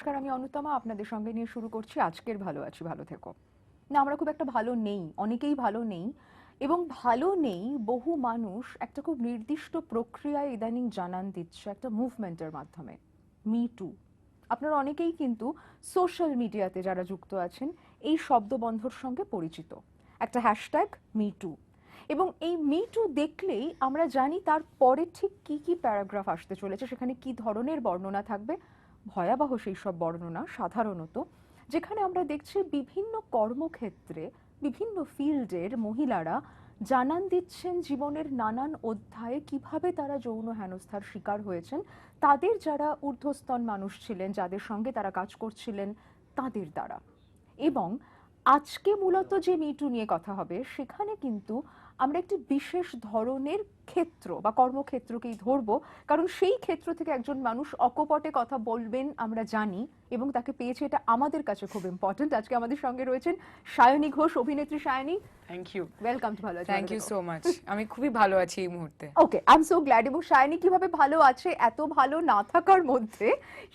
নমস্কার, আমি অনুতমা আপনাদের সঙ্গে নিয়ে শুরু করছি আজকের ভালো আছি, ভালো থেকো। না, আমরা খুব একটা ভালো নেই, অনেকেই ভালো নেই এবং ভালো নেই বহু মানুষ একটা খুব নির্দিষ্ট প্রক্রিয়ায় ইদানিং জানান দিচ্ছে একটা মুভমেন্টের মাধ্যমে, মি টু। আপনারা অনেকেই কিন্তু সোশ্যাল মিডিয়াতে যারা যুক্ত আছেন, এই শব্দবন্ধর সঙ্গে পরিচিত। একটা হ্যাশট্যাগ মি টু। এবং এই মি টু দেখলেই আমরা জানি তার পরে ঠিক কি কি প্যারাগ্রাফ আসতে চলেছে, সেখানে কি ধরনের বর্ণনা থাকবে ভয়াবহ সেই সব বর্ণনা সাধারণত, যেখানে আমরা দেখছি বিভিন্ন কর্মক্ষেত্রে বিভিন্ন ফিল্ডের মহিলারা জানান দিচ্ছেন জীবনের নানান অধ্যায়ে কীভাবে তারা যৌন হেনস্থার শিকার হয়েছেন। তাদের যারা ঊর্ধ্বস্তন মানুষ ছিলেন, যাদের সঙ্গে তারা কাজ করছিলেন, তাদের দ্বারা। এবং আজকে মূলত যে মিটু নিয়ে কথা হবে, সেখানে কিন্তু আমরা একটি বিশেষ ধরনের ক্ষেত্র বা কর্মক্ষেত্রকেই ধরবো। কারণ সেই ক্ষেত্র থেকে একজন মানুষ অকপটে কথা বলবেন আমরা জানি এবং তাকে পেয়েছে এটা আমাদের কাছে খুব ইম্পর্টেন্ট আজকে আমাদের সঙ্গে রয়েছেন সায়নী ঘোষ অভিনেত্রী Sayani. Thank you welcome to ভালো আছি থ্যাংক ইউ সো মাচ আমি খুবই ভালো আছি এই মুহূর্তে। Okay I am so glad এবং সায়নী কীভাবে ভালো আছে এত ভালো না থাকার মধ্যে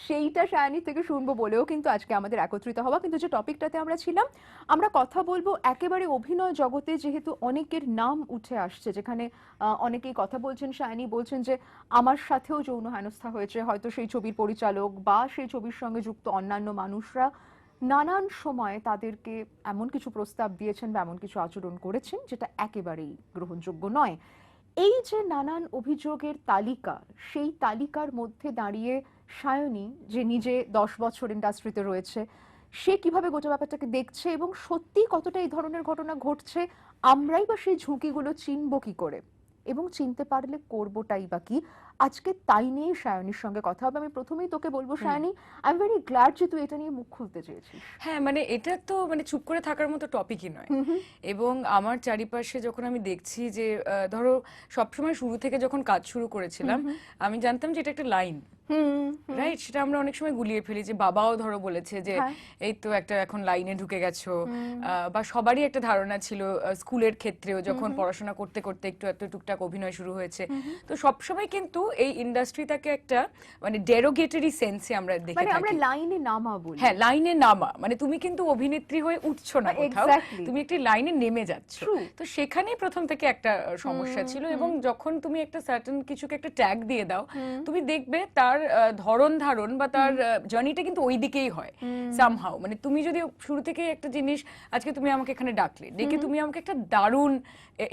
সেইটা সায়নী থেকে শুনব বলেও কিন্তু আজকে আমাদের একত্রিত হওয়া। কিন্তু যে টপিকটাতে আমরা ছিলাম আমরা কথা বলব একেবারে অভিনয় জগতে যেহেতু অনেকের নাম উঠে আসছে যেখানে আহ, অনেকেই কথা বলছেন সায়নী বলছেন যে আমার সাথেও যৌন হেনস্থা হয়েছে। হয়তো সেই ছবির পরিচালক বা সেই ছবির সঙ্গে যুক্ত অন্যান্য মানুষরা নানান সময় তাদেরকে এমন কিছু প্রস্তাব দিয়েছেন বা এমন কিছু আচরণ করেছেন যেটা একেবারেই গ্রহণযোগ্য নয়। এই যে নানান অভিযোগের তালিকা, সেই তালিকার মধ্যে দাঁড়িয়ে সায়নী, যে নিজে দশ বছর ইন্ডাস্ট্রিতে রয়েছে, সে কীভাবে গোটা ব্যাপারটাকে দেখছে এবং সত্যি কতটা এই ধরনের ঘটনা ঘটছে, আমরাই বা সেই ঝুঁকিগুলো চিনব কি করে? এবং চিনতে পারলে করবোটাই বা কি? আজকে তাই নিয়ে সায়নীর সঙ্গে কথা হবে। আমি প্রথমেই তোকে বলব Sayani I am very glad যে তুই এটা নিয়ে মুখ খুলতে চেয়েছিস। হ্যাঁ মানে এটা তো মানে চুপ করে থাকার মতো টপিকই নয়। এবং আমার চারিপাশে যখন আমি দেখছি যে ধরো সবসময় শুরু থেকে যখন কাজ শুরু করেছিলাম আমি জানতাম যে এটা একটা লাইন। রাইট সেটা আমরা অনেক সময় গুলিয়ে ফেলি যে বাবাও ধরো বলেছে যে হ্যাঁ। এই তো একটা এখন লাইনে ঢুকে গেছো। বা সবারই একটা ধারণা ছিল স্কুলের ক্ষেত্রেও যখন পড়াশোনা করতে করতে একটু একটু টুকটাক অভিনয় শুরু হয়েছে। তো সবসময় কিন্তু এই ইন্ডাস্ট্রিটাকে একটা মানে ডেরোগেটরি সেন্সে আমরা দেখে মানে আমরা লাইনে নামা বলি। হ্যাঁ লাইনে নামা। মানে তুমি কিন্তু অভিনেত্রী হয়ে উঠছো না কোথাও। তুমি একটি লাইনে নেমে যাচ্ছ। তো সেখানেই প্রথম থেকে একটা সমস্যা ছিল এবং যখন তুমি একটা সার্টেন কিছুকে একটা ট্যাগ দিয়ে দাও তুমি দেখবে তার আহ, ধরন ধারণ বা তার জার্নিটা কিন্তু ওই দিকেই হয় সামহাও মানে তুমি যদি শুরু থেকেই একটা জিনিস আজকে তুমি আমাকে এখানে ডাকলে ডেকে তুমি আমাকে একটা দারুণ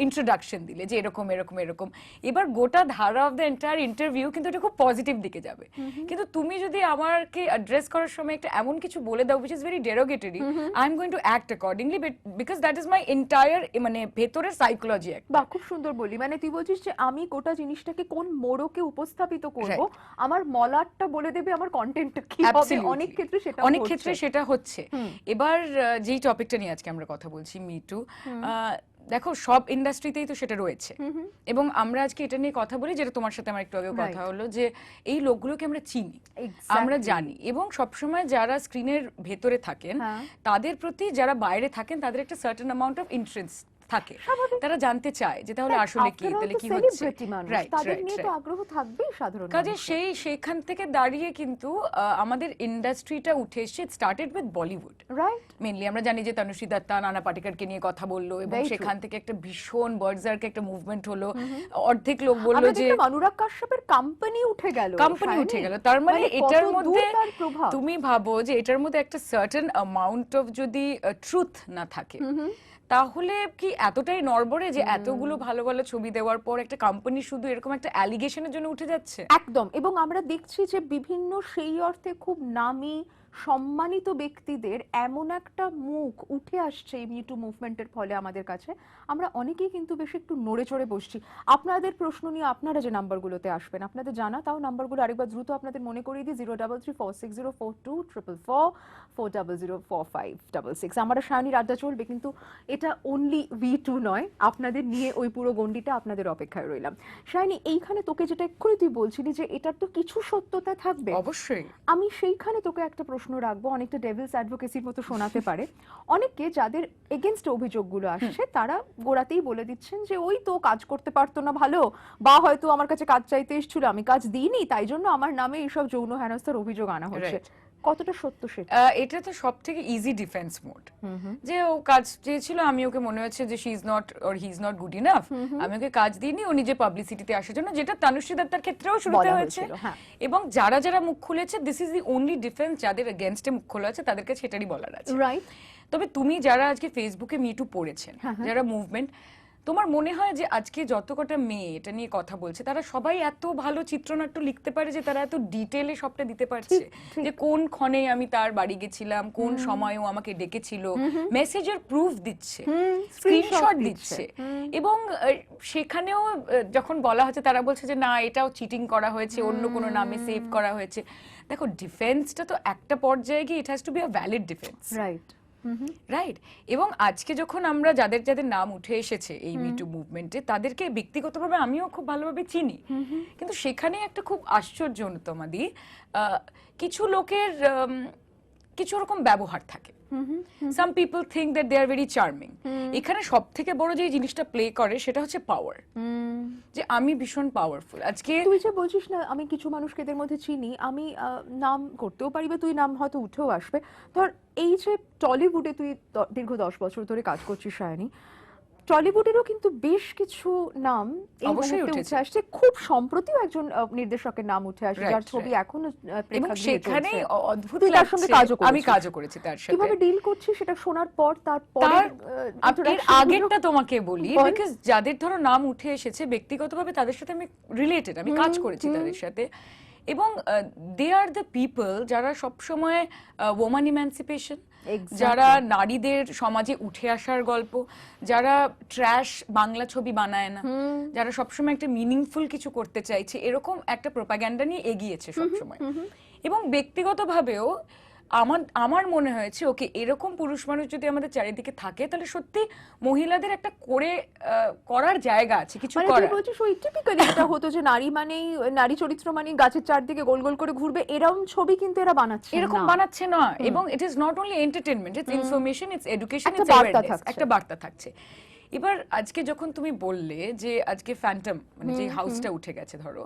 ইন্ট্রোডাকশন দিলে যে এরকম এরকম এরকম। এবার গোটা ধারা অফ দ্য এন্টায়ার ইন্টারভিউ কিন্তু এটা খুব পজিটিভ দিকে যাবে। কিন্তু তুমি যদি আমাকে অ্যাড্রেস করার সময় একটা এমন কিছু বলে দাও which is very derogatory I am going to act accordingly because that is my entire মানে ভেতরের সাইকোলজি বা খুব সুন্দর বলি। মানে তুই বলছিস যে আমি গোটা জিনিসটাকে কোন মোড়কে উপস্থাপিত করব? আমার মলাটটা বলে দেবে আমার কন্টেন্টটা কি হবে? অনেক ক্ষেত্রে সেটা অনেক ক্ষেত্রে সেটা হচ্ছে। এবার যেই টপিকটা নিয়ে আজকে আমরা কথা বলছি মি টু দেখো সব ইন্ডাস্ট্রিতেই তো সেটা রয়েছে। এবং আমরা আজকে এটা নিয়ে কথা বলি যেটা তোমার সাথে আমার একটু আগে কথা হলো যে এই লোকগুলোকে আমরা চিনি আমরা জানি এবং সবসময় যারা স্ক্রিনের ভেতরে থাকেন হ্যাঁ। তাদের প্রতি যারা বাইরে থাকেন তাদের একটা সার্টেন অ্যামাউন্ট অফ ইন্টারেস্ট থাকে। তারা জানতে চায় যে তাহলে আসলে কি তাহলে কি হচ্ছে? তাদের নিয়ে তো আগ্রহ থাকবেই সাধারণ কাজে সেই সেখান থেকে দাঁড়িয়ে কিন্তু আমাদের ইন্ডাস্ট্রিটা উঠে এসেছে। Started with Bollywood right mainly আমরা জানি যে তনুশ্রী দত্তা নানা পাটেকারকে নিয়ে কথা বলল এবং সেখান থেকে একটা ভীষণ বার্জারকে একটা মুভমেন্ট হলো। অর্ধেক লোক বলল যে অনুরাগ কাশ্যপের কোম্পানি উঠে গেল। কোম্পানি উঠে গেল। তার মানে এটার মধ্যে তুমি ভাবো যে এটার মধ্যে একটা সার্টেন অ্যামাউন্ট অফ যদি ট্রুথ না থাকে। তাহলে কি এতটাই নড়বড়ে যে এতগুলো ভালো ভালো ছবি দেওয়ার পর একটা কোম্পানি শুধু এরকম একটা অ্যালিগেশনের জন্য উঠে যাচ্ছে? একদম এবং আমরা দেখছি যে বিভিন্ন সেই অর্থে খুব নামি সম্মানিত ব্যক্তিদের এমন একটা মুখ উঠে আসছে এই মিটু মুভমেন্টের ফলে আমাদের কাছে। আমরা অনেকেই কিন্তু বেশ একটু নড়ে চড়ে বসছি। আপনাদের প্রশ্ন নিয়ে আপনারা যে নাম্বারগুলোতে আসবেন আপনাদের জানা তাও নাম্বারগুলো আরেকবার দ্রুত আপনাদের মনে করিয়ে দিই zero double three four six zero four two triple four four double zero four five double six আমরা সায়নীর আড্ডা চলবে কিন্তু এটা অনলি ভি টু নয়। আপনাদের নিয়ে ওই পুরো গণ্ডিটা আপনাদের অপেক্ষায় রইলাম। শাইনি এইখানে তোকে যেটা এক্ষুনি তুই বলছিলি যে এটার তো কিছু সত্যতা থাকবে। অবশ্যই। আমি সেইখানে তোকে একটা প্রশ্ন রাখব অনেকটা ডেভিলস অ্যাডভোকেসির মতো শোনাতে পারে। অনেককে যাদের এগেনস্ট অভিযোগগুলো আসছে তারা গোড়াতেই বলে দিচ্ছেন যে ওই তো কাজ করতে পারতো না ভালো বা হয়তো আমার কাছে কাজ চাইতে এসেছিল আমি কাজ দিইনি তাই জন্য আমার নামে এইসব যৌন হেনস্থার অভিযোগ আনা হচ্ছে. কতটা সত্য সেটা? এটা তো সব থেকে ইজি ডিফেন্স মোড যে ও কাজ চেয়েছিল আমি ওকে মনে হচ্ছে যে she is not or he is not good enough আমি ওকে কাজ দিইনি ও নিজে পাবলিসিটিতে আসার জন্য যেটা তানুশ্রী দত্তার ক্ষেত্রেও শুরুতে হয়েছে। হ্যাঁ। এবং যারা যারা মুখ খুলেছে this is the only defence যাদের এগেনস্টে মুখ খোলা আছে তাদের কাছে সেটারই বলার আছে। রাইট তবে তুমি যারা আজকে ফেসবুকে মিটু পড়েছেন হ্যাঁ, হ্যাঁ। যারা মুভমেন্ট তোমার মনে হয় যে আজকে যত কটা মেয়ে এটা নিয়ে কথা বলছে তারা সবাই এত ভালো চিত্রনাট্য লিখতে পারে যে তারা এত ডিটেলে সবটা দিতে পারছে? যে কোন ক্ষণে আমি তার বাড়ি গেছিলাম কোন সময় ও আমাকে ডেকেছিল মেসেজের প্রুফ দিচ্ছে স্ক্রিনশট দিচ্ছে। এবং সেখানেও যখন বলা হচ্ছে তারা বলছে যে না এটাও চিটিং করা হয়েছে অন্য কোনো নামে সেভ করা হয়েছে। দেখো ডিফেন্সটা তো একটা পর্যায়ে গিয়ে it has to be a valid defence right right এবং আজকে যখন আমরা যাদের যাদের নাম উঠে এসেছে এই মিটু মুভমেন্টে তাদেরকে ব্যক্তিগতভাবে আমিও খুব ভালোভাবে চিনি। কিন্তু সেখানে একটা খুব আশ্চর্য তোমাদি কিছু লোকের কিছু রকম ব্যবহার থাকে। Some people think that they are very charming এখানে সব থেকে বড় যে জিনিসটা প্লে করে সেটা হচ্ছে পাওয়ার যে আমি ভীষণ পাওয়ারফুল আজকে তুই যে বলছিস না আমি কিছু মানুষকে এদের মধ্যে চিনি আমি নাম করতেও পারি বা তুই নাম হয়তো উঠেও আসবে। ধর এই যে টলিউডে তুই দীর্ঘ দশ বছর ধরে কাজ করছিস সায়নী টলিউডেরও কিন্তু বেশ কিছু নাম এই অবশ্যই মুহূর্তে উঠেছে। উঠে আসছে। খুব সম্প্রতিও একজন নির্দেশকের নাম উঠে আসে Right, যার ছবি. এখনও সেখানে অদ্ভুত তার সঙ্গে লাগছে। কাজও আমি কাজও করেছি তার সাথে। কীভাবে ডিল করছি সেটা শোনার পর তারপর তার এর আগেরটা তোমাকে বলি বিকজ যাদের ধরো নাম উঠে এসেছে ব্যক্তিগতভাবে তাদের সাথে আমি রিলেটেড আমি কাজ করেছি তাদের সাথে। এবং দে আর দ্য পিপল যারা সবসময় ওমান ইম্যান্সিপেশন যারা নারীদের সমাজে উঠে আসার গল্প যারা ট্র্যাশ বাংলা ছবি বানায় না যারা সবসময় একটা মিনিংফুল কিছু করতে চাইছে এরকম একটা প্রোপাগ্যান্ডা নিয়ে এগিয়েছে সবসময়। এবং ব্যক্তিগতভাবেও আমার আমার মনে হয়েছে ওকে এরকম পুরুষ মানুষ যদি আমাদের চারিদিকে থাকে তাহলে সত্যি মহিলাদের একটা করে করার জায়গা আছে কিছু মানে করার। টিপিক্যালি যেটা হতো যে নারী মানেই নারী চরিত্র মানেই গাছের চারদিকে গোল গোল করে ঘুরবে এরকম ছবি কিন্তু এরা বানাচ্ছে এরকম বানাচ্ছে না এবং it is not only entertainment it's information it's education it's একটা বার্তা থাকছে। এবার আজকে যখন তুমি বললে যে আজকে ফ্যান্টম মানে যে হাউসটা উঠে গেছে ধরো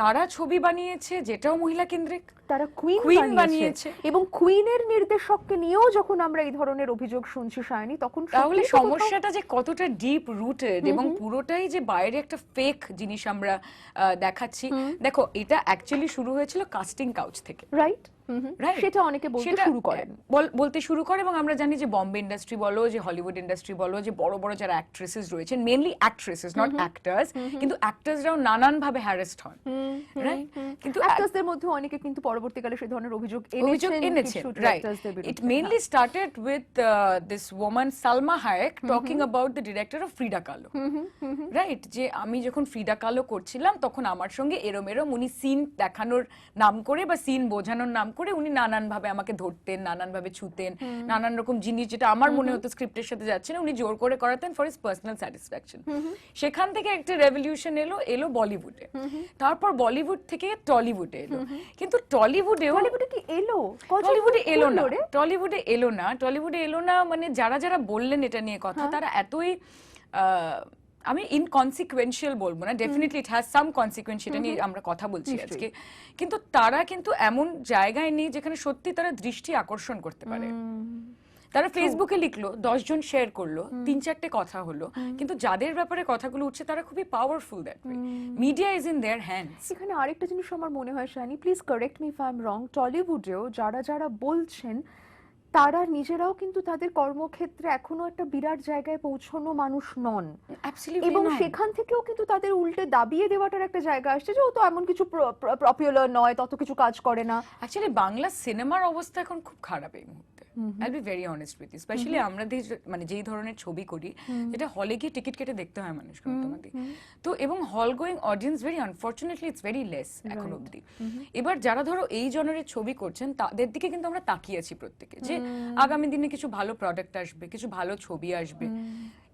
তারা ছবি বানিয়েছে যেটাও মহিলা কেন্দ্রিক। তারা কুইন কুইন বানিয়েছে। এবং কুইনের নির্দেশককে নিয়েও যখন আমরা এই ধরনের অভিযোগ শুনছি সায়নী তখন তাহলে সমস্যাটা যে কতটা ডিপ রুটেড এবং পুরোটাই যে বাইরে একটা ফেক জিনিস আমরা দেখাচ্ছি। দেখো এটা অ্যাকচুয়ালি শুরু হয়েছিল কাস্টিং কাউচ থেকে। রাইট. সেটা অনেকে বলতে শুরু করেন। বল- বলতে শুরু করে এবং আমরা জানি যে বম্বে ইন্ডাস্ট্রি বলো যে হলিউড ইন্ডাস্ট্রি বলো যে বড় বড় যারা অ্যাক্ট্রেসেস রয়েছেন মেনলি অ্যাক্ট্রেসেস নট অ্যাক্টার্স কিন্তু অ্যাক্টার্সরাও নানান ভাবে হ্যারাসড হন রাইট কিন্তু অ্যাক্টরসদের মধ্যে অনেকে কিন্তু পরবর্তীকালে সেই ধরনের অভিযোগ অভিযোগ এনেছেন right it. Mainly started with this woman Salma Hayek talking about the director of Frida Kahlo right যে আমি যখন ফ্রিডা কালো করছিলাম তখন আমার সঙ্গে এরম এরম উনি সিন দেখানোর নাম করে বা সিন বোঝানোর নাম করে উনি নানান ভাবে আমাকে ধরতেন নানান ভাবে ছুতেন নানান রকম জিনিস যেটা আমার মনে হতো স্ক্রিপ্টের সাথে যাচ্ছে না উনি জোর করে করাতেন ফর ইস পার্সোনাল স্যাটিসফ্যাকশন সেখান থেকে একটা রেভলিউশন এলো এলো বলিউডে তারপর বলিউড থেকে টলিউডে এলো। কিন্তু টলিউডে বলিউডে কি এলো? টলিউডে এলো না? টলিউডে এলো না। টলিউডে এলো না মানে যারা যারা বললেন এটা নিয়ে কথা হ্যাঁ। তারা এতই আহ, আমি ইনকনসিকুয়েন্সিয়াল বলব না definitely it has some consequence সেটা নিয়ে আমরা কথা বলছি আজকে। কিন্তু তারা কিন্তু এমন জায়গায় নেই যেখানে সত্যি তারা দৃষ্টি আকর্ষণ করতে পারে। তারা ফেসবুকে লিখলো দশজন শেয়ার করল তিন চারটে কথা হলো কিন্তু যাদের ব্যাপারে কথাগুলো উঠছে তারা খুবই powerful that media is in their hands এখানে আরেকটা জিনিস আমার মনে হয় Shani please correct me if I am wrong টলিউডেও যারা যারা বলছেন তারা নিজেরাও কিন্তু তাদের কর্মক্ষেত্রে এখনও একটা বিরাট জায়গায় পৌঁছানো মানুষ নন। এবং সেখান থেকেও কিন্তু তাদের উল্টে দাবিয়ে দেওয়াটার একটা জায়গা আসছে যে ও তো এমন কিছু পপুলার নয় তত কিছু কাজ করে না। অ্যাকচুয়ালি বাংলা সিনেমার অবস্থা এখন খুব খারাপ এই মুহূর্তে। I be very honest with specially আমরা যে- মানে যেই ধরনের ছবি করি যেটা হলে গিয়ে টিকিট কেটে দেখতে হয় মানুষকে তোমাদের তো এবং হল going audience very unfortunately it's very less এখন অবধি। এবার যারা ধরো এই জনের ছবি করছেন তাদের দিকে কিন্তু আমরা তাকিয়ে আছি প্রত্যেকে যে আগামী দিনে কিছু ভালো প্রোডাক্ট আসবে কিছু ভালো ছবি আসবে।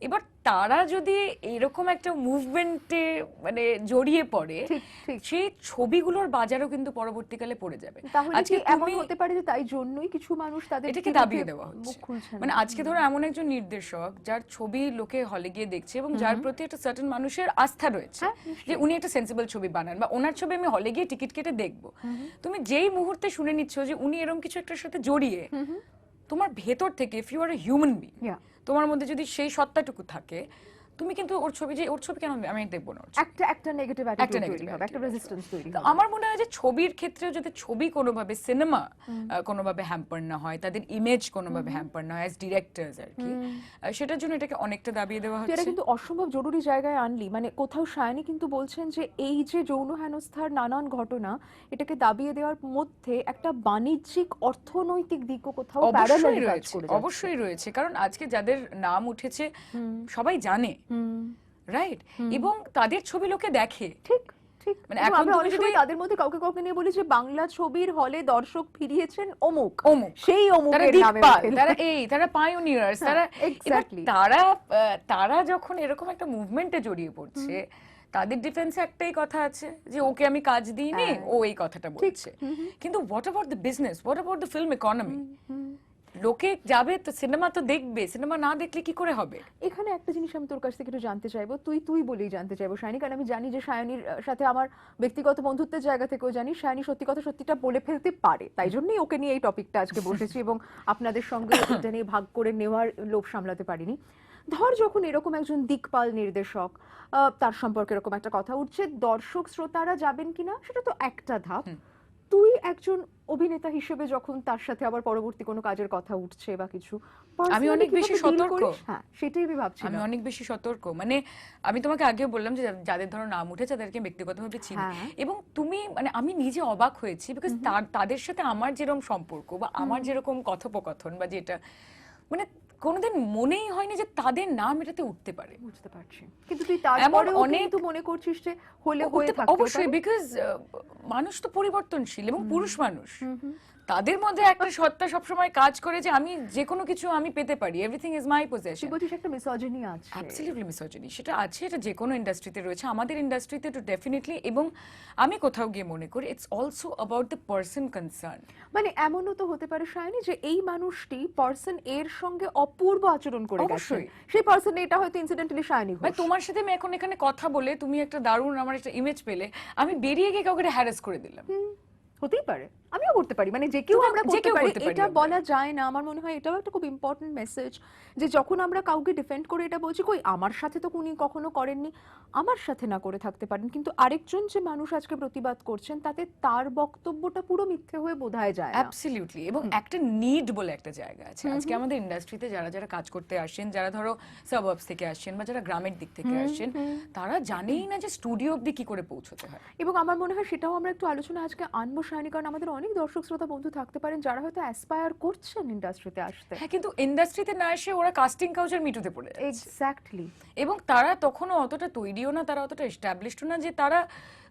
এবার তারা যদি এরকম একটা মুভমেন্টে মানে জড়িয়ে পড়ে সেই ছবিগুলোর বাজারও কিন্তু পরবর্তীকালে পড়ে যাবে। আজকে এমন হতে পারে যে তাই জন্যই কিছু মানুষ তাদের এটাকে দাবিয়ে দেওয়া হচ্ছে। মানে আজকে ধরো এমন একজন নির্দেশক যার ছবি লোকে হলে গিয়ে দেখছে এবং যার প্রতি একটা সার্টেন মানুষের আস্থা রয়েছে হ্যাঁ, যে উনি একটা সেন্সিবল ছবি বানান বা ওনার ছবি আমি হলে গিয়ে টিকিট কেটে দেখব। তুমি যেই মুহূর্তে শুনে নিচ্ছ যে উনি এরকম কিছু একটার সাথে জড়িয়ে তোমার ভেতর থেকে if you are a human being. তোমার মধ্যে যদি সেই সত্তাটুকু থাকে তুমি কিন্তু ওর ছবি যে ওর ছবি কেন আমি- দেখব না। একটা একটা নেগেটিভ অ্যাটিটিউড তৈরি হবে একটা রেজিস্ট্যান্স তৈরি হবে। আমার মনে হয় যে ছবির ক্ষেত্রেও যদি ছবি কোনোভাবে সিনেমা কোনোভাবে হ্যাম্পার না হয় তাদের ইমেজ কোনোভাবে হ্যাম্পার না হয় অ্যাজ ডিরেক্টর্স আর কি। সেটার জন্য এটাকে অনেকটা দাবিয়ে দেওয়া তুই এটা হচ্ছে। কিন্তু অসম্ভব জরুরি জায়গায় আনলি। মানে কোথাও সায়নী কিন্তু বলছেন যে এই যে যৌন হেনস্থার নানান ঘটনা এটাকে দাবিয়ে দেওয়ার মধ্যে একটা বাণিজ্যিক অর্থনৈতিক দিকও কোথাও অবশ্যই রয়েছে করে অবশ্যই রয়েছে। কারণ আজকে যাদের নাম উঠেছে সবাই জানে রাইট এবং তাদের ছবি লোকে দেখে। ঠিক ঠিক। মানে এখন অনেক সময় তাদের মধ্যে কাউকে কাউকে নিয়ে বলি যে বাংলা ছবির হলে দর্শক ফিরিয়েছেন অমুক। অমুক। সেই তারা অমুকের নামে তারা এই তারা পায়োনিয়ার্স হ্যাঁ, তারা তারা যখন এরকম একটা মুভমেন্টে জড়িয়ে পড়ছে তাদের ডিফেন্সে একটাই কথা আছে যে ওকে আমি কাজ দিইনি হ্যাঁ। ও এই কথাটা বলছে। কিন্তু what about the business what about the film economy লোকে যাবে তো সিনেমা তো দেখবে সিনেমা না দেখলে কি করে হবে? এখানে একটা জিনিস আমি তোর কাছ থেকে একটু জানতে চাইব তুই তুই বলেই জানতে চাইব শায়নি কারণ আমি জানি যে শায়নির আহ, সাথে আমার ব্যক্তিগত বন্ধুত্বের জায়গা থেকেও জানি শায়নি সত্যি কথা সত্যিটা বলে ফেলতে পারে। তাই জন্যই ওকে নিয়ে এই টপিকটা আজকে বসেছি এবং আপনাদের সঙ্গে এটা নিয়ে ভাগ করে নেওয়ার লোভ সামলাতে পারিনি। ধর যখন এরকম একজন দিকপাল নির্দেশক আহ, তার সম্পর্কে এরকম একটা কথা উঠছে দর্শক শ্রোতারা যাবেন কিনা সেটা তো একটা ধাপ। তুই একজন অভিনেতা হিসেবে যখন তার সাথে আবার পরবর্তী কোনো কাজের কথা উঠছে বা কিছু আমি অনেক বেশি সতর্ক। হ্যাঁ সেটাই আমি ভাবছি আমি অনেক বেশি সতর্ক। মানে আমি তোমাকে আগে বললাম যে যাদের ধরো নাম উঠেছে তাদেরকে ব্যক্তিগতভাবে চিনি। হ্যাঁ। এবং তুমি মানে আমি নিজে অবাক হয়েছি বিকজ তাদের সাথে আমার যেরকম সম্পর্ক বা আমার যেরকম কথোপকথন বা যেটা মানে কোনোদিন মনেই হয়নি যে তাদের নাম এটাতে উঠতে পারে। বুঝতে পারছি। কিন্তু তুই তারপরে অনেক- তো মনে করছিস যে হলে হয়ে থাকে থাকতে অবশ্যই বিকজ মানুষ তো পরিবর্তনশীল এবং পুরুষ মানুষ। তাদের মধ্যে একটা সত্তা সবসময় কাজ করে যে আমি যে কোনো কিছু আমি পেতে পারি। এভরিথিং ইজ মাই পজিশন বলছিস একটা মিসোজিনি আছে। অ্যাবসলিউটলি মিসোজিনি সেটা আছে এটা যে কোনো ইন্ডাস্ট্রিতে রয়েছে। আমাদের ইন্ডাস্ট্রিতে তো ডেফিনেটলি এবং আমি কোথাও গিয়ে মনে করি it's also about the person concern মানে এমনও তো হতে পারে শায়নি যে এই মানুষটি পার্সন এর সঙ্গে অপূর্ব আচরণ করে গেছে। সেই পার্সন এটা হয়তো ইনসিডেন্টালি শায়নি মানে তোমার সাথে আমি এখন এখানে কথা বলে তুমি একটা দারুণ আমার একটা ইমেজ পেলে আমি বেরিয়ে গিয়ে কাউকে হ্যারাস করে দিলাম। হতেই পারে আমিও করতে পারি মানে যে কেউ আমরা যে করতে কেউ পারি এটা বলা যায় না আমার মনে হয় এটাও একটা খুব ইম্পর্টেন্ট মেসেজ যে যখন আমরা কাউকে ডিফেন্ড করে এটা বলছি কই আমার সাথে তো উনি কখনো করেননি আমার সাথে না করে থাকতে পারেন কিন্তু আরেকজন যে মানুষ আজকে প্রতিবাদ করছেন তাতে তার বক্তব্যটা পুরো মিথ্যে হয়ে বোধহয় যায় অ্যাবসলিউটলি এবং একটা নিড বলে একটা জায়গা আছে। আজকে আমাদের ইন্ডাস্ট্রিতে যারা যারা কাজ করতে আসেন যারা ধরো সাবাবস থেকে আসছেন বা যারা গ্রামের দিক থেকে আসছেন তারা জানেই না যে স্টুডিও অবধি কি করে পৌঁছতে হয়। এবং আমার মনে হয় সেটাও আমরা একটু আলোচনা আজকে আনব শায়নি কারণ আমাদের অনেক দর্শক শ্রোতা বন্ধু থাকতে পারেন যারা হয়তো অ্যাসপায়ার করছেন ইন্ডাস্ট্রিতে আসতে। হ্যাঁ কিন্তু ইন্ডাস্ট্রিতে না এসে ওরা কাস্টিং কাউচার মিটুতে পড়ে এক্স্যাক্টলি এবং তারা তখনও অতটা তৈরিও না তারা অতটা এস্টাবলিশড না যে তারা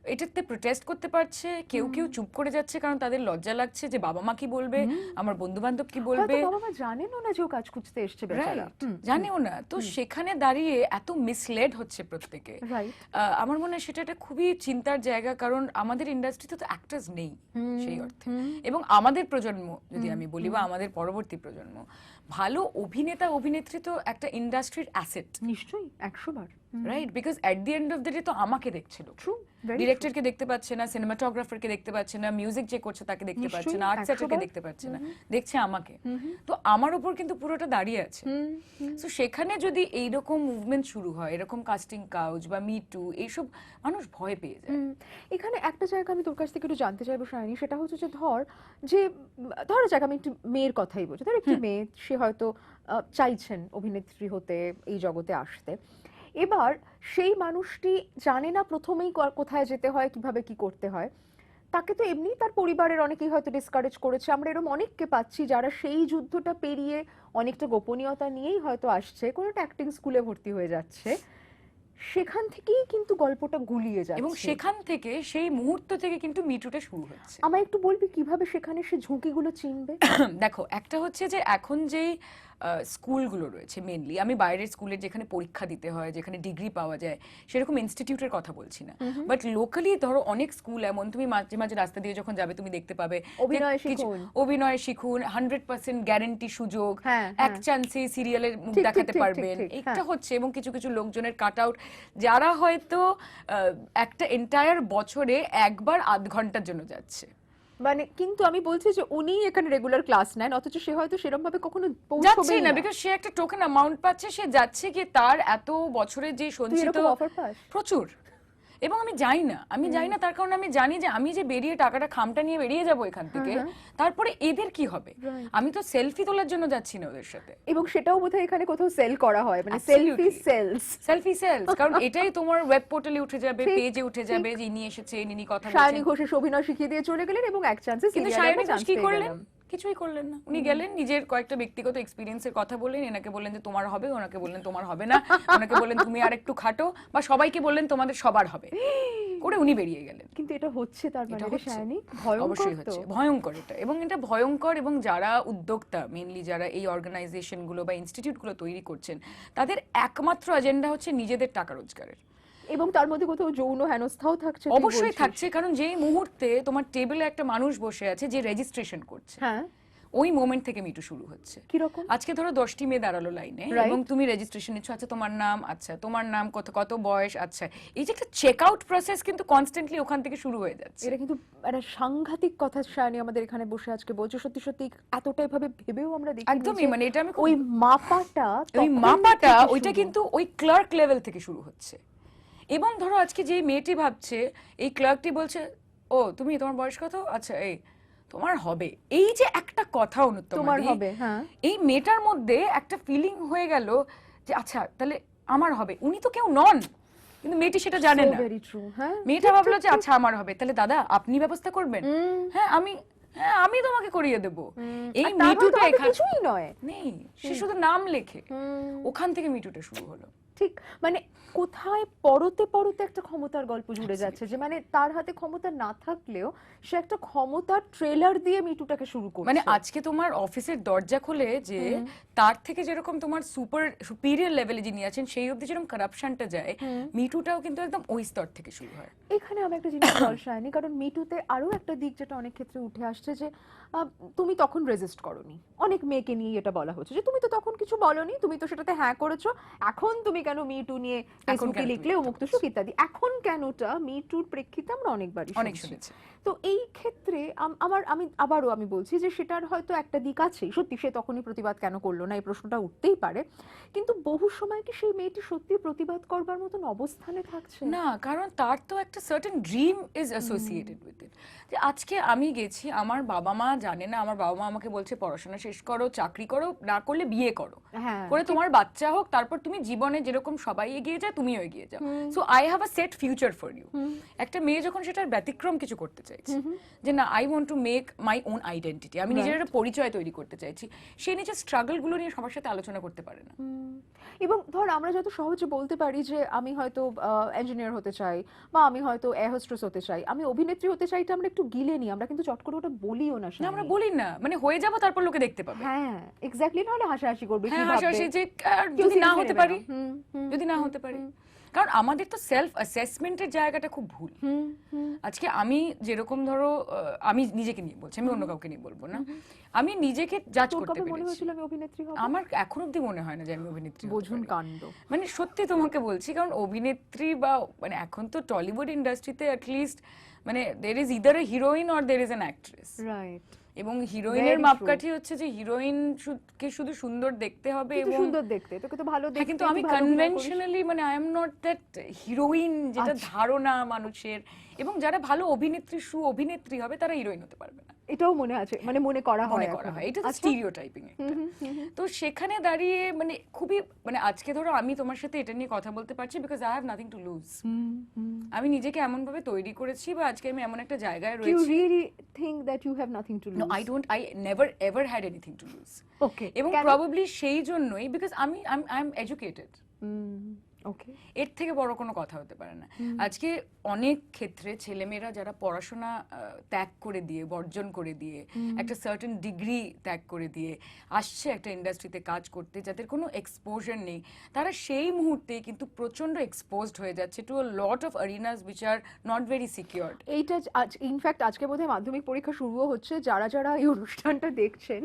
এটাতে প্রোটেস্ট করতে পারছে কেউ কেউ চুপ করে যাচ্ছে কারণ তাদের লজ্জা লাগছে যে বাবা মা কি বলবে আমার বন্ধু বান্ধব কি বলবে। বাবা মা জানেনও না যে ও কাজ খুঁজতে এসছে বেচারা। জানেও না। তো সেখানে দাঁড়িয়ে এত মিসলেড হচ্ছে প্রত্যেকে। আমার মনে হয় সেটা একটা খুবই চিন্তার জায়গা কারণ আমাদের ইন্ডাস্ট্রিতে তো অ্যাক্টার্স নেই সেই অর্থে। এবং আমাদের প্রজন্ম যদি আমি বলি বা আমাদের পরবর্তী প্রজন্ম ভালো অভিনেতা অভিনেত্রী তো একটা ইন্ডাস্ট্রির অ্যাসেট নিশ্চয়ই একশো বার। Right because at the end of the day তো আমাকে দেখছিল। ট্রু ডিরেক্টরকে দেখতে পাচ্ছে না সিনেমাটোগ্রাফারকে দেখতে পাচ্ছে না মিউজিক যে করছে তাকে দেখতে পাচ্ছে না আর্ট একশোবার। দেখতে পাচ্ছে না দেখছে আমাকে। তো আমার উপর কিন্তু পুরোটা দাঁড়িয়ে আছে। তো সেখানে যদি এইরকম মুভমেন্ট শুরু হয় এরকম কাস্টিং কাউজ বা মি টু এইসব মানুষ ভয় পেয়ে যায়। এখানে একটা জায়গা আমি তোর কাছ থেকে একটু জানতে চাইব শায়নি সেটা হচ্ছে যে ধর যে ধরা যাক আমি একটু মেয়ের কথাই বলছি ধর একটি মেয়ে সে হয়তো চাইছেন অভিনেত্রী হতে এই জগতে আসতে। এবার সেই মানুষটি জানে না প্রথমেই কোথায় যেতে হয়, কীভাবে কি করতে হয়। তাকে তো এমনি তার পরিবারের অনেকেই হয়তো ডিসকারেজ করেছে। আমরা এরকম অনেককে পাচ্ছি যারা সেই যুদ্ধটা পেরিয়ে অনেকটা গোপনীয়তা নিয়েই হয়তো আসছে। কোনো একটা অ্যাক্টিং স্কুলে ভর্তি হয়ে যাচ্ছে। সেখান থেকেই কিন্তু গল্পটা গুলিয়ে যায় এবং সেখান থেকে সেই মুহূর্ত থেকে কিন্তু মিটুটা শুরু হচ্ছে। আমায় একটু বলবি কীভাবে সেখানে সে ঝুঁকিগুলো চিনবে? দেখো একটা হচ্ছে যে এখন যেই স্কুলগুলো রয়েছে মেনলি আমি বাইরের স্কুলের যেখানে পরীক্ষা দিতে হয় যেখানে ডিগ্রি পাওয়া যায় সেরকম ইনস্টিটিউটের কথা বলছি না বাট লোকালি ধরো অনেক স্কুল এমন তুমি মাঝে মাঝে রাস্তা দিয়ে যখন যাবে তুমি দেখতে পাবে অভিনয় শিখুন। অভিনয় শিখুন হান্ড্রেড পার্সেন্ট গ্যারেন্টি সুযোগ হ্যাঁ, এক হ্যাঁ। চান্সে সিরিয়ালের মুখ দেখাতে পারবেন এটা হ্যাঁ। হচ্ছে এবং কিছু কিছু লোকজনের কাট আউট যারা হয়তো একটা এন্টায়ার বছরে একবার আধ ঘণ্টার জন্য যাচ্ছে মানে কিন্তু আমি বলছি যে উনি এখানে রেগুলার ক্লাস নেন অথচ সে হয়তো সেরকম ভাবে কখনো যাচ্ছে না। বিকজ সে একটা টোকেন অ্যামাউন্ট পাচ্ছে সে যাচ্ছে কি তার এত বছরের যে সঞ্চিত অফার পাস? প্রচুর। এবং আমি যাই না আমি যাই না তার কারণে আমি জানি যে আমি যে বেরিয়ে টাকাটা খামটা নিয়ে বেরিয়ে যাব এখান থেকে তারপরে এদের কি হবে? আমি তো সেলফি তোলার জন্য যাচ্ছি না ওদের সাথে। এবং সেটাও বোধহয় এখানে কোথাও সেল করা হয় মানে সেলফি সেলস সেলফি সেলস কারণ এটাই তোমার ওয়েব পোর্টালে উঠে যাবে পেজে উঠে যাবে যে ইনি এসেছে ইনি কথা বলছেন। ঘোষের অভিনয় শিখিয়ে দিয়ে চলে গেলেন এবং এক চান্সে কিন্তু ঘোষ কি করলেন? কিছুই করলেন না। উনি গেলেন নিজের কয়েকটা ব্যক্তিগত এক্সপিরিয়েন্সের কথা বললেন এনাকে বললেন যে তোমার হবে ওনাকে বললেন তোমার হবে না। ওনাকে বললেন তুমি আর একটু খাটো। বা সবাইকে বললেন তোমাদের সবার হবে। করে উনি বেরিয়ে গেলেন। কিন্তু এটা হচ্ছে তার মানে। ভয়ঙ্কর অবশ্যই হচ্ছে। ভয়ঙ্কর এটা। এবং এটা ভয়ঙ্কর এবং যারা উদ্যোক্তা মেনলি যারা এই অর্গানাইজেশনগুলো বা ইনস্টিটিউটগুলো তৈরি করছেন তাদের একমাত্র এজেন্ডা হচ্ছে নিজেদের টাকা রোজগারের। এবং তার মধ্যে কোথাও যৌন হেনস্থাও থাকছে অবশ্যই থাকছে কারণ যেই মুহূর্তে তোমার টেবিলে একটা মানুষ বসে আছে যে রেজিস্ট্রেশন করছে হ্যাঁ। ওই মোমেন্ট থেকে মিটু শুরু হচ্ছে। কীরকম? আজকে ধরো দশটি মেয়ে দাঁড়াল লাইনে এবং তুমি রেজিস্ট্রেশন নিচ্ছ আচ্ছা তোমার নাম আচ্ছা তোমার নাম কত কত বয়স আচ্ছা। এই যে একটা চেক আউট প্রসেস কিন্তু কনস্ট্যান্টলি ওখান থেকে শুরু হয়ে যাচ্ছে। এটা কিন্তু একটা সাংঘাতিক কথা সায়নী আমাদের এখানে বসে আজকে বলছো। সত্যি সত্যি এতটাই ভাবে ভেবেও আমরা দেখি একদমই মানে এটা আমি ওই মাপাটা ওই মাপাটা ওইটা কিন্তু ওই ক্লার্ক লেভেল থেকে শুরু হচ্ছে। এবং ধরো আজকে যে মেয়েটি ভাবছে এই ক্লার্কটি বলছে ও তুমি তোমার বয়স কত? আচ্ছা এই তোমার হবে। এই যে একটা কথা অনুত্তম তোমার হবে হ্যাঁ। এই মেয়েটার মধ্যে একটা ফিলিং হয়ে গেল যে আচ্ছা তাহলে আমার হবে। উনি তো কেউ নন কিন্তু মেয়েটি সেটা জানে না। হ্যাঁ। মেয়েটা ভাবলো যে আচ্ছা আমার হবে। তাহলে দাদা আপনি ব্যবস্থা করবেন। হ্যাঁ আমি হ্যাঁ আমি তোমাকে করিয়ে দেব। এই তার মিটুটা এখানে কিছুই নয়। নেই সে শুধু নাম লেখে। ওখান থেকে মিটুটা শুরু হলো। ঠিক মানে কোথায় পরতে পরতে একটা ক্ষমতার গল্প জুড়ে যাচ্ছে যে মানে তার হাতে ক্ষমতা না থাকলেও সে একটা ক্ষমতার ট্রেলার দিয়ে মিটুটাকে শুরু করছে। মানে আজকে তোমার অফিসের দরজা খোলে যে তার থেকে যেরকম তোমার সুপার সুপিরিয়র লেভেলে যিনি আছেন সেই অবধি যেরকম কারাপশনটা যায় মিটুটাও কিন্তু একদম ওই স্তর থেকে শুরু হয়। এখানে আমি একটা জিনিস শায়নি কারণ মিটুতে আরও একটা দিক যেটা অনেক ক্ষেত্রে উঠে আসছে যে তুমি তখন রেজিস্ট করনি। অনেক মেয়েকে নিয়ে এটা বলা হচ্ছে যে তুমি তো তখন কিছু বলনি তুমি তো সেটাতে হ্যাঁ করেছ। এখন তুমি কেন মি টু নিয়ে ফেসবুকে লিখলে এটা অমুক তুসুক ইত্যাদি। এখন কেনটা? মি টুর প্রেক্ষিতে আমরা অনেকবারই অনেক শুনছি। তো এই ক্ষেত্রে আমার আমি আবারও আমি বলছি যে সেটার হয়তো একটা দিক আছে সত্যি সে তখনই প্রতিবাদ কেন করল না এই প্রশ্নটা উঠতেই পারে। কিন্তু বহু সময় কি সেই মেয়েটি সত্যি প্রতিবাদ করবার মতন অবস্থানে থাকছে? না কারণ তার তো একটা certain dream is associated with it যে আজকে আমি গেছি আমার বাবা মা জানে না আমার বাবা মা আমাকে বলছে পড়াশোনা শেষ করো চাকরি করো না করলে বিয়ে করো। হ্যাঁ। করে তোমার বাচ্চা হোক তারপর তুমি জীবনে যেরকম সবাই এগিয়ে যায় তুমিও এগিয়ে যাও। So I have a set future for you একটা মেয়ে যখন সেটার ব্যতিক্রম কিছু করতে চাইছে। যে না I want to make my own identity আমি নিজের একটা পরিচয় তৈরি করতে চাইছি। সে নিজের স্ট্রাগলগুলো নিয়ে সবার সাথে আলোচনা করতে পারে না। এবং ধর আমরা যত সহজে বলতে পারি যে আমি হয়তো ইঞ্জিনিয়ার হতে চাই বা আমি হয়তো এয়ার হোস্টেস হতে চাই আমি অভিনেত্রী হতে চাই এটা আমরা একটু গিলে নিই। আমরা কিন্তু চট করে ওটা বলিও না না আমরা বলি না। মানে হয়ে যাব তারপর লোকে দেখতে পাবে। হ্যাঁ এক্স্যাক্টলি নাহলে হাসাহাসি করবে কি হ্যাঁ ভাববে? হাসাহাসি যে যদি না হতে পারি। যদি না হতে পারি। কারণ আমাদের তো সেলফ অ্যাসেসমেন্টের জায়গাটা খুব ভুল। আজকে আমি যেরকম ধরো আমি নিজেকে নিয়ে বলছি আমি অন্য কাউকে নিয়ে বলব না। আমি নিজেকে জাজ করতে পেরেছি। আমি অভিনেত্রী হব? আমার এখন অব্দি মনে হয় না যে আমি অভিনেত্রী বোঝুন কাণ্ড। মানে সত্যি তোমাকে বলছি কারণ অভিনেত্রী বা মানে এখন তো টলিউড ইন্ডাস্ট্রিতে অ্যাটলিস্ট মানে there is either a heroine or there is an actress right এবং হিরোইনের মাপকাঠি হচ্ছে যে হিরোইন কে শুধু সুন্দর দেখতে হবে এবং সুন্দর দেখতে তোকে তো ভালো হ্যাঁ, দেখতে কিন্তু আমি। কনভেনশনালি মানে I am not that heroine যেটা আচ্ছা। ধারণা মানুষের এবং যারা ভালো অভিনেত্রী সু অভিনেত্রী হবে তারা হিরোইন হতে পারবে না এটাও মনে আছে মানে মনে করা হয় মনে করা হয়। এটা তো আচ্ছা। তো সেখানে দাঁড়িয়ে মানে খুবই মানে আজকে ধরো আমি তোমার সাথে এটা নিয়ে কথা বলতে পারছি because I have nothing to lose. আমি নিজেকে এমন ভাবে তৈরি করেছি বা আজকে আমি এমন একটা জায়গায় Do you রয়েছি। really think that you have nothing to no? I don't I never ever had anything to lose okay এবং প্রবাবলি সেই জন্যই বিকজ আমি আই এম এডুকেটেড ওকে এর থেকে বড় কোনো কথা হতে পারে না। আজকে অনেক ক্ষেত্রে ছেলেমেয়েরা যারা পড়াশোনা ত্যাগ করে দিয়ে বর্জন করে দিয়ে একটা সার্টেন ডিগ্রি ত্যাগ করে দিয়ে আসছে একটা ইন্ডাস্ট্রিতে কাজ করতে যাদের কোনো এক্সপোজার নেই তারা সেই মুহূর্তে কিন্তু প্রচণ্ড এক্সপোজড হয়ে যাচ্ছে to a lot of arenas which are not very secured এইটা আজ ইনফ্যাক্ট আজকে বোধহয় মাধ্যমিক পরীক্ষা শুরুও হচ্ছে। যারা যারা এই অনুষ্ঠানটা দেখছেন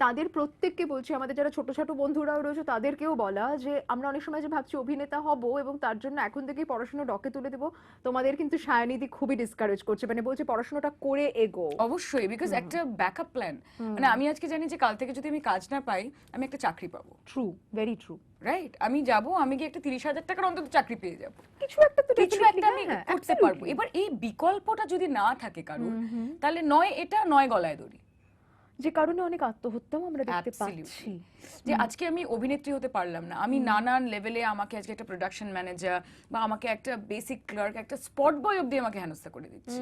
তাদের প্রত্যেককে বলছি আমাদের যারা ছোট ছোট বন্ধুরাও রয়েছে তাদেরকেও বলা যে আমরা অনেক সময় যে ভাবছি অভিনেতা হব এবং তার জন্য এখন থেকেই পড়াশোনা ডকে তুলে দেবো। তোমাদের কিন্তু সায়নিধি খুবই ডিসকারেজ করছে। মানে বলছে পড়াশোনাটা করে এগো। অবশ্যই বিকজ একটা ব্যাকআপ প্ল্যান মানে আমি আজকে জানি যে কাল থেকে যদি আমি কাজ না পাই আমি একটা চাকরি পাবো। ট্রু ভেরি ট্রু রাইট আমি যাব আমি গিয়ে একটা তিরিশ হাজার টাকার অন্তত চাকরি পেয়ে যাব। কিছু একটা তো কিছু একটা আমি হ্যাঁ, করতে পারব। এবার এই বিকল্পটা যদি না থাকে কারোর তাহলে নয় এটা নয় গলায় দড়ি। যে কারণে অনেক আত্মহত্যাও আমরা দেখতে পাচ্ছি। যে আজকে আমি অভিনেত্রী হতে পারলাম না। আমি নানান লেভেলে আমাকে আজকে একটা প্রোডাকশন ম্যানেজার বা আমাকে একটা বেসিক ক্লার্ক একটা স্পট বয় অব্দি আমাকে হেনস্থা করে দিচ্ছে।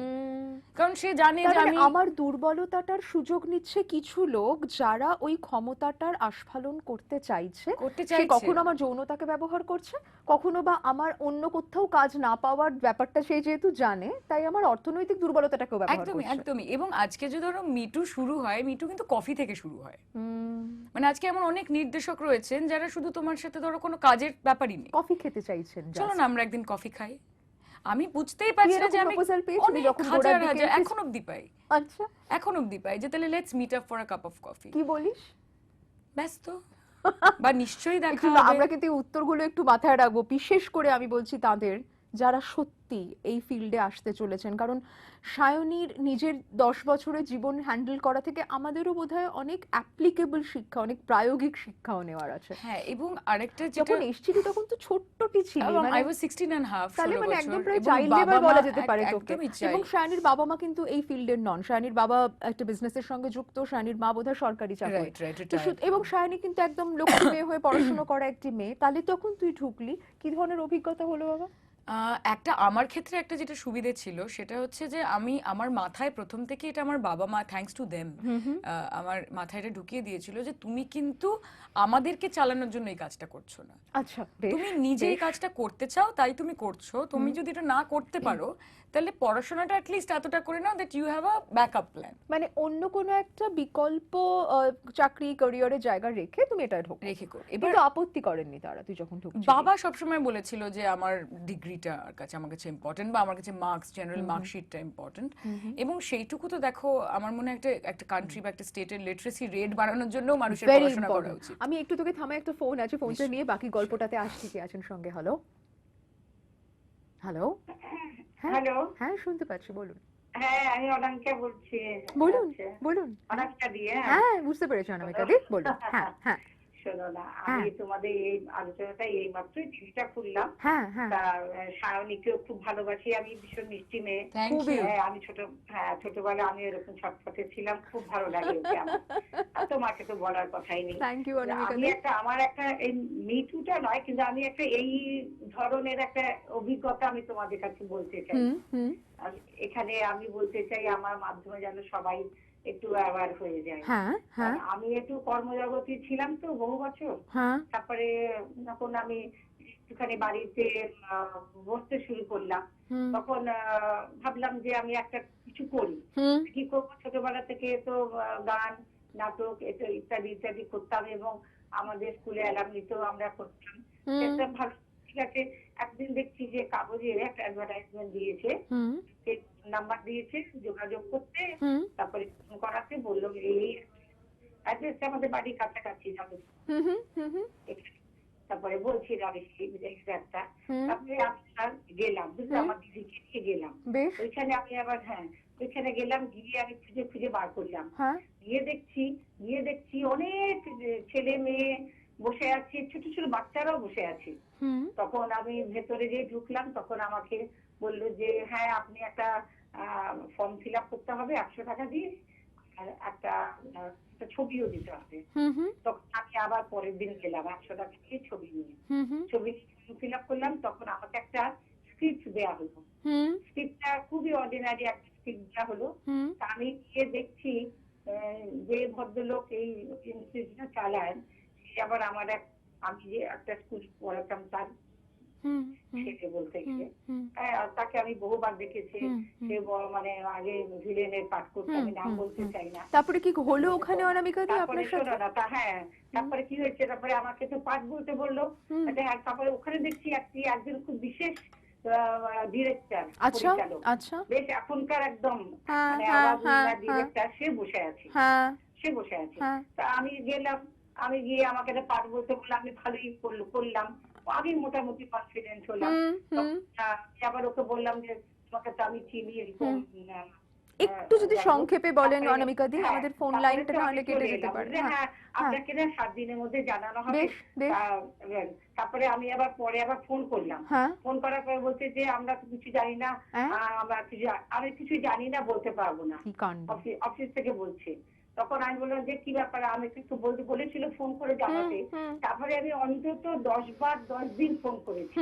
কারণ সে জানে যে মানে আমি আমার দুর্বলতাটার সুযোগ নিচ্ছে কিছু লোক যারা ওই ক্ষমতাটার আস্ফালন করতে চাইছে। করতে চাইছে। কখনো আমার যৌনতাকে ব্যবহার করছে কখনো বা আমার অন্য কোথাও কাজ না পাওয়ার ব্যাপারটা সে যেহেতু জানে তাই আমার অর্থনৈতিক দুর্বলতাটাকেও ব্যবহার একদমই করছে। একদমই। এবং আজকে যে ধরো মিটু শুরু হয় মিটু কিন্তু কফি থেকে শুরু হয়। মানে আজকে এমন অনেক নির্দেশক রয়েছেন যারা শুধু তোমার সাথে ধরো কোনো কাজের ব্যাপারই নেই। কফি খেতে চাইছেন চলো না আমরা একদিন কফি খাই। আমি বুঝতেই পারছি না যে আমি অনেক হাজার হাজার এখন অব্দি পাই। আচ্ছা। এখন অব্দি পাই যে তাহলে let's meet up for a cup of coffee কি বলিস? ব্যস্ত বা নিশ্চয়ই দেখা আমরা কিন্তু উত্তরগুলো একটু মাথায় রাখব। বিশেষ করে আমি বলছি তাদের যারা সত্যি এই ফিল্ডে আসতে চলেছেন। কারণ সায়নীর নিজের দশ বছরের জীবন হ্যান্ডেল করা থেকে আমাদেরও বোধহয় অনেক অ্যাপ্লিকেবল শিক্ষা অনেক প্রায়োগিক শিক্ষাও নেওয়ার আছে। হ্যাঁ এবং আরেকটা যখন এসেছিলি তখন তো ছোট্টটি ছিলি মানে আই ওয়াজ 16 এন্ড হাফ তাহলে মানে একদম প্রায় চাইল্ড লেবার বলা যেতে পারে তোকে। এবং চাই শায়নির বাবা মা কিন্তু এই ফিল্ডের নন শায়নির বাবা একটা বিজনেসের সঙ্গে যুক্ত শায়নির মা বোধহয় সরকারি চাকরি। এবং সায়নী কিন্তু একদম লক্ষ্মী মেয়ে হয়ে পড়াশোনা করা একটি মেয়ে। তাহলে তখন তুই ঢুকলি। কি ধরনের অভিজ্ঞতা হলো বাবা? একটা আমার ক্ষেত্রে একটা যেটা সুবিধে ছিল সেটা হচ্ছে যে আমি আমার মাথায় প্রথম থেকে এটা আমার বাবা মা থ্যাংকস টু দেম আমার মাথায় এটা ঢুকিয়ে দিয়েছিল যে তুমি কিন্তু আমাদেরকে চালানোর জন্য এই কাজটা করছ না। আচ্ছা তুমি নিজে এই কাজটা করতে চাও তাই তুমি করছ। তুমি যদি এটা না করতে পারো তাহলে পড়াশোনাটা অ্যাটলিস্ট এতটা করে নাও that you have a backup plan মানে অন্য কোনো একটা বিকল্প চাকরি ক্যারিয়ারের জায়গা রেখে তুমি এটা ঢোক রেখে কর। এবার কিন্তু আপত্তি করেননি তারা তুই যখন ঢুকছিলি। বাবা সবসময় বলেছিল যে আমার ডিগ্রিটা কাছে আমার কাছে ইম্পর্টেন্ট বা আমার কাছে মার্কস জেনারেল মার্কশিটটা ইম্পর্টেন্ট এবং সেইটুকু তো দেখো আমার মনে হয় একটা একটা কান্ট্রি বা একটা স্টেটের লিটারেসি রেট বাড়ানোর জন্য মানুষের পড়াশোনা করা উচিত। আমি একটু তোকে থামাই একটা ফোন আছে ফোনটা নিয়ে বাকি গল্পটাতে আসছি কি আছেন সঙ্গে? হ্যালো হ্যালো হ্যাঁ হ্যালো হ্যাঁ শুনতে পাচ্ছি বলুন। হ্যাঁ আমি অনামিকা বলছি। বলুন। বলুন। অনামিকা দিয়ে হ্যাঁ। বুঝতে পেরেছি অনামিকা দি বলুন। হ্যাঁ হ্যাঁ। শোনো না হ্যাঁ। আমি তোমাদের এই আলোচনাটা এই মাত্রই টিভিটা খুললাম। হ্যাঁ হ্যাঁ। সায়নীকেও খুব ভালোবাসি। আমি ভীষণ মিষ্টি মেয়ে। হ্যাঁ, আমি ছোট হ্যাঁ ছোটবেলায় আমি এরকম ছটফটে ছিলাম। খুব ভালো লাগে ওকে আমার। তোমাকে তো বলার কথাই নেই। আমি একটা আমার একটা এই মিটুটা নয় কিন্তু আমি একটা এই ধরনের একটা অভিজ্ঞতা আমি তোমাদের কাছে বলতে চাই। হুম হুম। আর এখানে আমি বলতে চাই আমার মাধ্যমে যেন সবাই একটু আবার হয়ে যায়। হ্যাঁ হ্যাঁ। আমি একটু কর্মজগতে ছিলাম তো বহু বছর। হ্যাঁ। তারপরে যখন আমি একটুখানি বাড়িতে বসতে শুরু করলাম তখন ভাবলাম যে আমি একটা কিছু করি। কি করব? ছোটবেলা থেকে তো গান নাটক ইত্যাদি ইত্যাদি করতাম এবং আমাদের স্কুলে অ্যালামনিতেও আমরা করতাম। ভালো ঠিক আছে একদিন দেখছি যে কাগজে একটা অ্যাডভার্টাইজমেন্ট দিয়েছে। নাম্বার দিয়েছে যোগাযোগ করতে তারপরে ফোন করাতে বলল এই অ্যাড্রেসটা আমাদের বাড়ির কাছাকাছি যাবে। তারপরে বলছি আমি সেই তারপরে আমি আর গেলাম বুঝলে? আমার দিদিকে নিয়ে গেলাম। ওইখানে আমি আবার হ্যাঁ ওইখানে গেলাম গিয়ে আমি খুঁজে খুঁজে বার করলাম। হ্যাঁ। গিয়ে দেখছি গিয়ে দেখছি অনেক ছেলে মেয়ে বসে আছে ছোট ছোট বাচ্চারাও বসে আছে। তখন আমি ভেতরে যে ঢুকলাম তখন আমাকে বলল যে হ্যাঁ আপনি একটা ফর্ম ফিল আপ করতে হবে একশো টাকা দিয়ে আর একটা ছবিও দিতে হবে। তখন আমি আবার পরের দিন গেলাম একশো টাকা দিয়ে ছবি নিয়ে। ছবি ফিল আপ করলাম তখন আমাকে একটা স্ক্রিপ্ট দেওয়া হলো। স্ক্রিপ্টটা খুবই অর্ডিনারি একটা স্ক্রিপ্ট দেওয়া হলো। তা আমি গিয়ে দেখছি যে ভদ্রলোক এই ইনস্টিটিউটটা চালান সে আবার আমার এক আমি যে একটা স্কুল পড়াতাম তার ছেলে বলতে গেলে হ্যাঁ, তাকে আমি বহুবার দেখেছি। সে মানে আগে ভিলেনের পাঠ করতে আমি নাম বলতে চাই না। তারপরে কি হলো ওখানে অনামিকা দি আপনার সাথে? না তা হ্যাঁ তারপরে কি হয়েছে? তারপরে আমাকে তো পাঠ বলতে বলল। আর তারপরে ওখানে দেখছি একটি একজন খুব বিশেষ ডিরেক্টর আচ্ছা পরিচালক। আচ্ছা। বেশ এখনকার একদম হ্যাঁ, মানে হ্যাঁ, হ্যাঁ, ডিরেক্টর সে বসে আছে। হ্যাঁ। সে বসে আছে। হ্যাঁ। তা আমি গেলাম আমি গিয়ে আমাকে একটা পাঠ বলতে বললাম আমি ভালোই করল- করলাম আমি মোটামুটি কনফিডেন্স হলাম। আবার ওকে বললাম যে তোমাকে তো আমি চিনি এরকম একটু যদি সংক্ষেপে বলেন অনামিকা দি হ্যাঁ, আমাদের ফোন লাইনটা তো আমি নাহলে কেটে যেতে পারে। হ্যাঁ হ্যাঁ আপনাকে না সাত দিনের মধ্যে জানানো হবে। তারপরে আমি আবার পরে আবার ফোন করলাম। হ্যাঁ। ফোন করার পরে বলছে যে আমরা কিছু জানি না। হ্যাঁ? আমরা কিছু আমি কিছু জানি না বলতে পারব না। অফিস থেকে বলছে। তখন আমি বললাম যে কি ব্যাপার? আমি একটু বলতে বলেছিল ফোন করে জানাতে তারপরে আমি অন্তত দশ বার দশ দিন ফোন করেছি।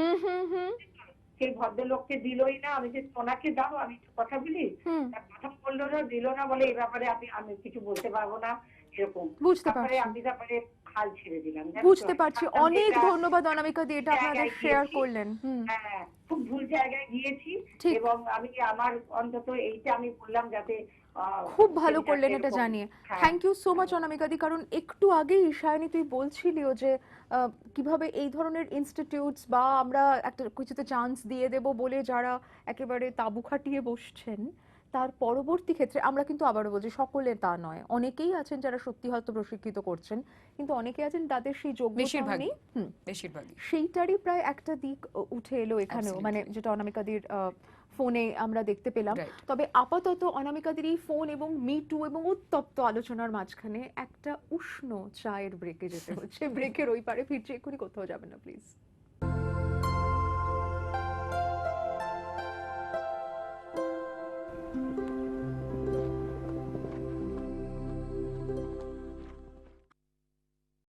সেই ভদ্রলোককে দিলই না। আমি যে সোনাকে দাও আমি একটু কথা বলি। কথা বলল না দিল না বলে এই ব্যাপারে আমি আমি কিছু বলতে পারব না এরকম। বুঝতে পারছি। আমি তারপরে হাল ছেড়ে দিলাম বুঝতে পারছি। অনেক ধন্যবাদ অনামিকা দি এটা আপনাদের শেয়ার করলেন। হ্যাঁ খুব ভুল জায়গায় গিয়েছি এবং আমি আমার অন্তত এইটা আমি বললাম যাতে খুব ভালো করলেন এটা জানিয়ে। Thank you so much Anamika di কারণ একটু আগেই ঈশায়নি তুই বলছিলিও যে কীভাবে এই ধরনের ইনস্টিটিউটস বা আমরা একটা কিছুতে চান্স দিয়ে দেব বলে যারা একেবারে তাবু খাটিয়ে বসছেন তার পরবর্তী ক্ষেত্রে আমরা কিন্তু আবারও বলছি সকলে তা নয় অনেকেই আছেন যারা সত্যি হয়তো প্রশিক্ষিত করছেন কিন্তু অনেকে আছেন তাদের সেই যোগ্যতা বেশিরভাগই। নেই হুম বেশিরভাগই সেইটারই প্রায় একটা দিক উঠে এলো এখানেও মানে যেটা অনামিকাদির ফোনে আমরা দেখতে পেলাম। তবে আপাতত অনামিকাদের এই ফোন এবং মি টু এবং উত্তপ্ত আলোচনার মাঝখানে একটা উষ্ণ চায়ের ব্রেকে যেতে হচ্ছে। ব্রেকের ওই পারে ফিরছে এক্ষুনি কোথাও যাবেন না প্লিজ